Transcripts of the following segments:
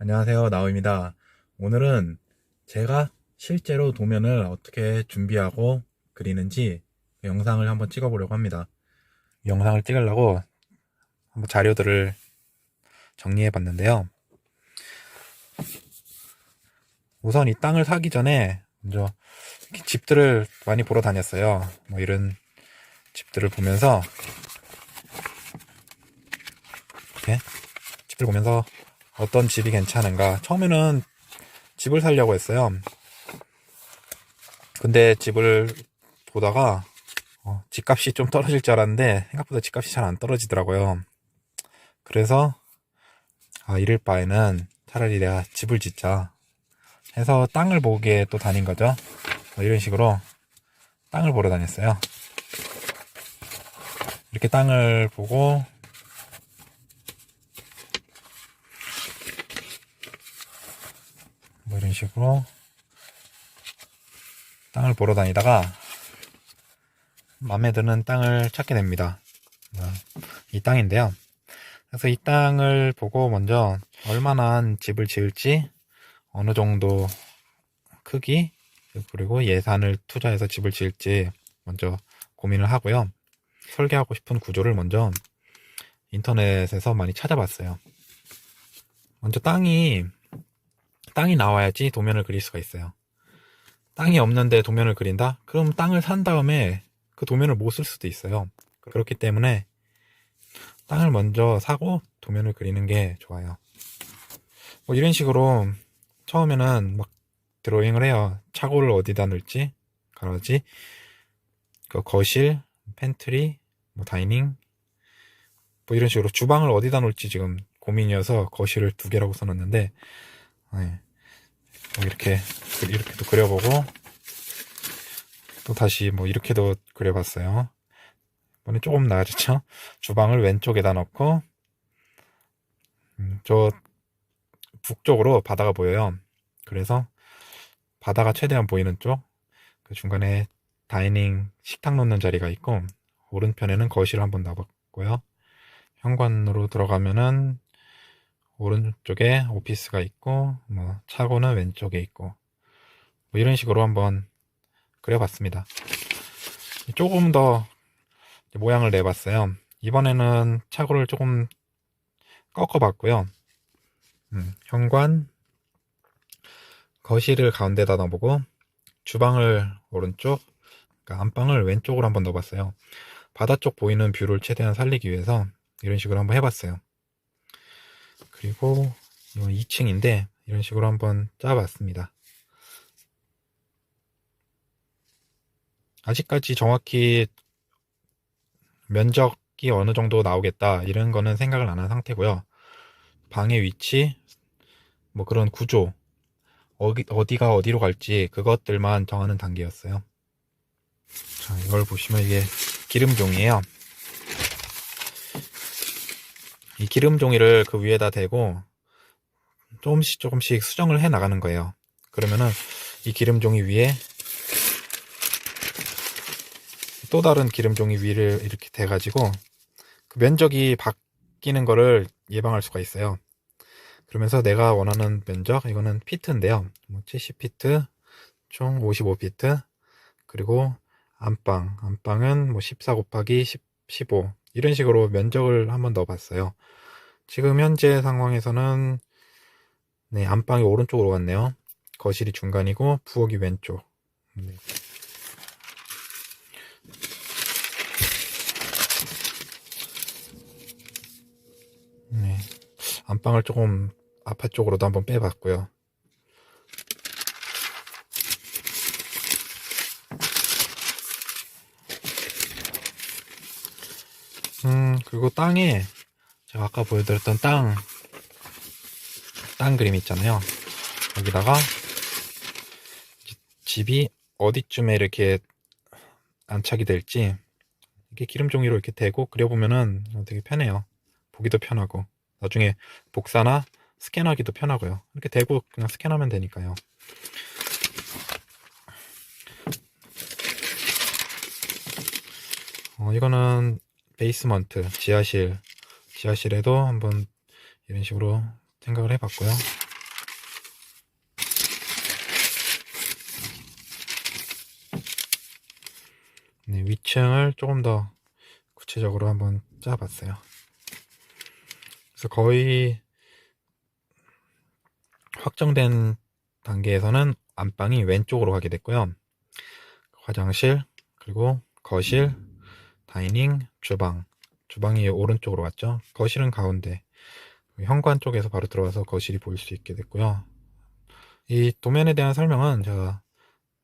안녕하세요. 나우입니다. 오늘은 제가 실제로 도면을 어떻게 준비하고 그리는지 영상을 한번 찍어보려고 합니다. 영상을 찍으려고 한번 자료들을 정리해 봤는데요. 우선 이 땅을 사기 전에 먼저 집들을 많이 보러 다녔어요. 뭐 이런 집들을 보면서 이렇게 집들 보면서 어떤 집이 괜찮은가. 처음에는 집을 살려고 했어요. 근데 집을 보다가 어, 집값이 좀 떨어질 줄 알았는데 생각보다 집값이 잘 안 떨어지더라고요. 그래서 아, 이럴 바에는 차라리 내가 집을 짓자 해서 땅을 보기에 또 다닌 거죠. 뭐 이런 식으로 땅을 보러 다녔어요. 이렇게 땅을 보고 뭐 이런 식으로 땅을 보러 다니다가 마음에 드는 땅을 찾게 됩니다. 어, 이 땅인데요. 그래서 이 땅을 보고 먼저 얼마나 집을 지을지 어느 정도 크기 그리고 예산을 투자해서 집을 지을지 먼저 고민을 하고요. 설계하고 싶은 구조를 먼저 인터넷에서 많이 찾아봤어요. 먼저 땅이 땅이 나와야지 도면을 그릴 수가 있어요. 땅이 없는데 도면을 그린다? 그럼 땅을 산 다음에 그 도면을 못 쓸 수도 있어요. 그렇기 때문에 땅을 먼저 사고 도면을 그리는 게 좋아요. 뭐 이런 식으로 처음에는 막 드로잉을 해요. 차고를 어디다 넣을지, 가라지, 그 거실, 팬트리, 뭐 다이닝, 뭐 이런 식으로 주방을 어디다 놓을지 지금 고민이어서 거실을 두 개라고 써놨는데, 네. 뭐 이렇게 이렇게도 그려보고 또 다시 뭐 이렇게도 그려봤어요. 이번에 조금 나아졌죠? 주방을 왼쪽에다 넣고 음, 저 북쪽으로 바다가 보여요. 그래서 바다가 최대한 보이는 쪽, 그 중간에 다이닝 식탁 놓는 자리가 있고 오른편에는 거실을 한번 놔봤고요. 현관으로 들어가면은 오른쪽에 오피스가 있고 뭐 차고는 왼쪽에 있고 뭐 이런 식으로 한번 그려봤습니다. 조금 더 모양을 내봤어요. 이번에는 차고를 조금 꺾어봤고요. 음, 현관, 거실을 가운데다 넣어보고 주방을 오른쪽, 그러니까 안방을 왼쪽으로 한번 넣어봤어요. 바다 쪽 보이는 뷰를 최대한 살리기 위해서 이런 식으로 한번 해봤어요. 그리고 이건 2층인데 이런 식으로 한번 짜봤습니다. 아직까지 정확히 면적이 어느 정도 나오겠다 이런 거는 생각을 안 한 상태고요. 방의 위치, 뭐 그런 구조, 어디, 어디가 어디로 갈지 그것들만 정하는 단계였어요. 자, 이걸 보시면 이게 기름종이에요. 이 기름 종이를 그 위에다 대고 조금씩 조금씩 수정을 해 나가는 거예요. 그러면은 이 기름 종이 위에 또 다른 기름 종이 위를 이렇게 대 가지고 그 면적이 바뀌는 거를 예방할 수가 있어요. 그러면서 내가 원하는 면적 이거는 피트인데요. 70피트 뭐총 55피트 그리고 안방 안방은 뭐 14 곱하기 10, 15 이런 식으로 면적을 한번 넣어봤어요. 지금 현재 상황에서는 네, 안방이 오른쪽으로 갔네요. 거실이 중간이고 부엌이 왼쪽. 네. 네. 안방을 조금 아파 쪽으로도 한번 빼봤고요. 음, 그리고 땅에 제가 아까 보여드렸던 땅, 땅 그림 있잖아요. 여기다가 집이 어디쯤에 이렇게 안착이 될지 이렇게 기름 종이로 이렇게 대고 그려보면은 되게 편해요. 보기도 편하고 나중에 복사나 스캔하기도 편하고요. 이렇게 대고 그냥 스캔하면 되니까요. 어, 이거는 베이스먼트, 지하실, 지하실에도 한번 이런 식으로 생각을 해봤고요. 네, 위층을 조금 더 구체적으로 한번 짜봤어요. 그래서 거의 확정된 단계에서는 안방이 왼쪽으로 가게 됐고요. 화장실, 그리고 거실, 다이닝, 주방. 주방이 오른쪽으로 갔죠. 거실은 가운데. 현관 쪽에서 바로 들어와서 거실이 보일 수 있게 됐고요. 이 도면에 대한 설명은 제가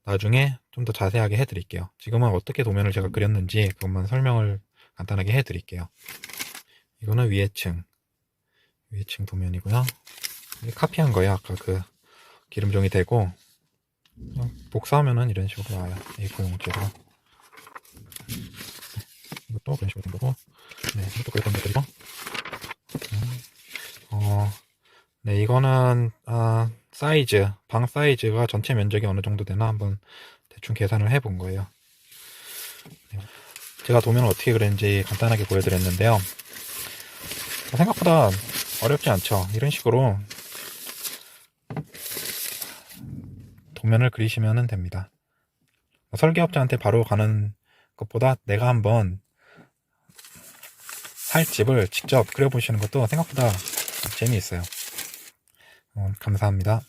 나중에 좀 더 자세하게 해드릴게요. 지금은 어떻게 도면을 제가 그렸는지 그것만 설명을 간단하게 해드릴게요. 이거는 위에 층. 위에 층 도면이고요. 카피한 거예요. 아까 그 기름종이 되고 복사하면은 이런 식으로 나와요. A4 용지로. 이것도 그런 식으로 된 거고. 네, 이것도 그랬던 것들이고. 음, 어, 네, 이거는, 아, 사이즈, 방 사이즈가 전체 면적이 어느 정도 되나 한번 대충 계산을 해 본 거예요. 네, 제가 도면을 어떻게 그렸는지 간단하게 보여드렸는데요. 생각보다 어렵지 않죠. 이런 식으로 도면을 그리시면 됩니다. 뭐 설계업자한테 바로 가는 것보다 내가 한번 살 집을 직접 그려보시는 것도 생각보다 재미있어요. 어, 감사합니다.